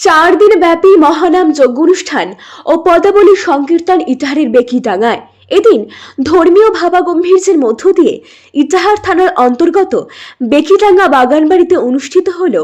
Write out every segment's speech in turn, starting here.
চার দিন ব্যাপী মহানাম যজ্ঞ অনুষ্ঠান ও পদাবলী সংকীর্তন ইটাহারের বেকিডাঙ্গায় এদিন ধর্মীয় ভাবাগম্ভীর্যের মধ্য দিয়ে ইটাহার থানার অন্তর্গত বেকিডাঙ্গা বাগানবাড়িতে অনুষ্ঠিত হল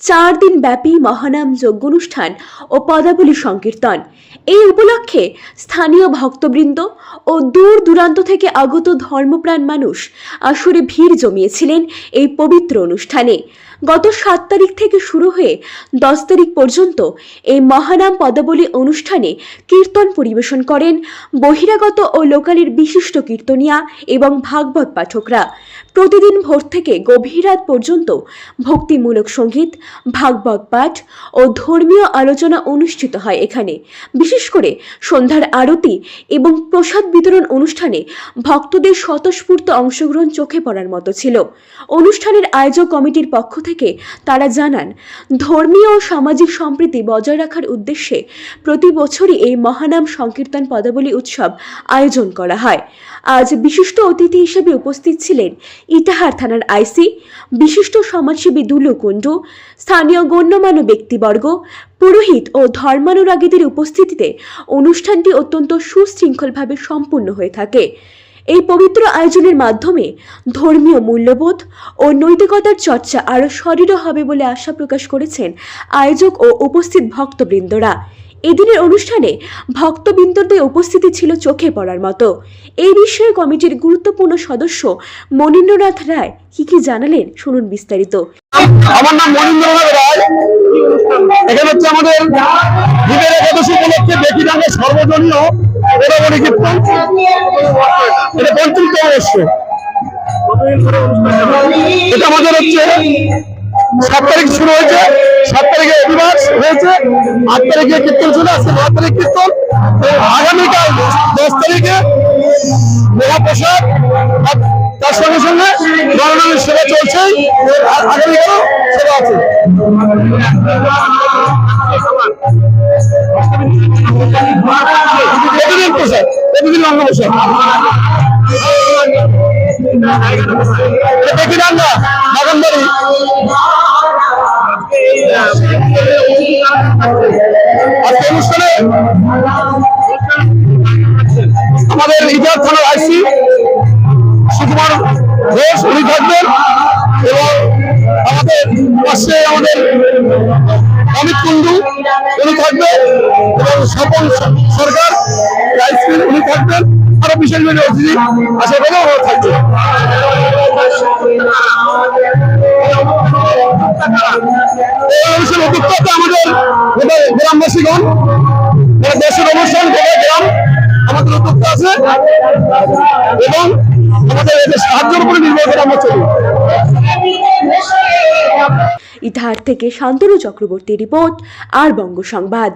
চার দিন ব্যাপী মহানাম যজ্ঞ অনুষ্ঠান ও পদাবলী সংকীর্তন। এই উপলক্ষে স্থানীয় ভক্তবৃন্দ ও দূর দূরান্ত থেকে আগত ধর্মপ্রাণ মানুষ আসরে ভিড় জমিয়েছিলেন এই পবিত্র অনুষ্ঠানে। গত সাত তারিখ থেকে শুরু হয়ে দশ তারিখ পর্যন্ত এই মহানাম পদাবলী অনুষ্ঠানে কীর্তন পরিবেশন করেন বহিরাগত ও লোকালের বিশিষ্ট কীর্তনিয়া এবং ভাগবত পাঠকরা। প্রতিদিন ভোর থেকে গভীর রাত পর্যন্ত ভক্তিমূলক সংগীত, ভাগবত পাঠ ও ধর্মীয় আলোচনা অনুষ্ঠিত হয় এখানে। বিশেষ করে সন্ধ্যার আরতি এবং প্রসাদ বিতরণ অনুষ্ঠানে ভক্তদের স্বতঃস্ফূর্ত অংশগ্রহণ চোখে পড়ার মতো ছিল। অনুষ্ঠানের আয়োজক কমিটির পক্ষ থেকে তারা জানান, ধর্মীয় ও সামাজিক সম্প্রীতি বজায় রাখার উদ্দেশ্যে প্রতি বছরই এই মহানাম সংকীর্তন পদাবলী উৎসব আয়োজন করা হয়। আজ বিশিষ্ট অতিথি হিসেবে উপস্থিত ছিলেন ইটাহার থানার আইসি, বিশিষ্ট সমাজসেবী দুলু কুণ্ডু, স্থানীয় গণ্যমান্য ব্যক্তিবর্গ, পুরোহিত ও ধর্মানুরাগীদের উপস্থিতিতে অনুষ্ঠানটি অত্যন্ত সুশৃঙ্খলভাবে সম্পূর্ণ হয়ে থাকে। এই পবিত্র আয়োজনের মাধ্যমে ধর্মীয় মূল্যবোধ ও নৈতিকতার চর্চা আরও সদৃঢ় হবে বলে আশা প্রকাশ করেছেন আয়োজক ও উপস্থিত ভক্তবৃন্দরা। এদিনের অনুষ্ঠানে ভক্তবৃন্দদের উপস্থিতি ছিল চোখে পড়ার মতো। এই বিষয়ে কমিটির গুরুত্বপূর্ণ সদস্য মনীন্দ্রনাথ রায় কি কি জানালেন শুনুন বিস্তারিত। আমার নাম মনীন্দ্রনাথ রায়। এখানে হচ্ছে আমাদের একাদশী উপলক্ষে সর্বজনীয় এটা পঞ্চমতম বর্ষ। এটা আমাদের হচ্ছে সাত তারিখ শুরু হয়েছে, সাত তারিখে অভিবাস হয়েছে, আট তারিখে কীর্তন শুরু আসছে নয় তারিখ কীর্তন, আগামীকাল দশ তারিখে মহাপ্রসাদ তার সঙ্গে সঙ্গে নরনামের সেবা চলছেই আগামীকালও সেবা আছে। প্রতিদিন প্রসাদ? প্রতিদিন অন্ন প্রসাদ? দেখি রান্না বাগানবাড়ি আজকে আমাদের ইজার থানার আইসি সুকুমার ঘোষ, উনি থাকবেন এবং আমাদের পাশে আমাদের অমিত কুন্ডু উনি থাকবেন এবং স্বপন সরকার উনি থাকবেন। আরও বিশেষ বিশেষ অতিথি আশা করি থাকবে। ইতিহার থেকে শান্তনু চক্রবর্তী রিপোর্ট আর বঙ্গ সংবাদ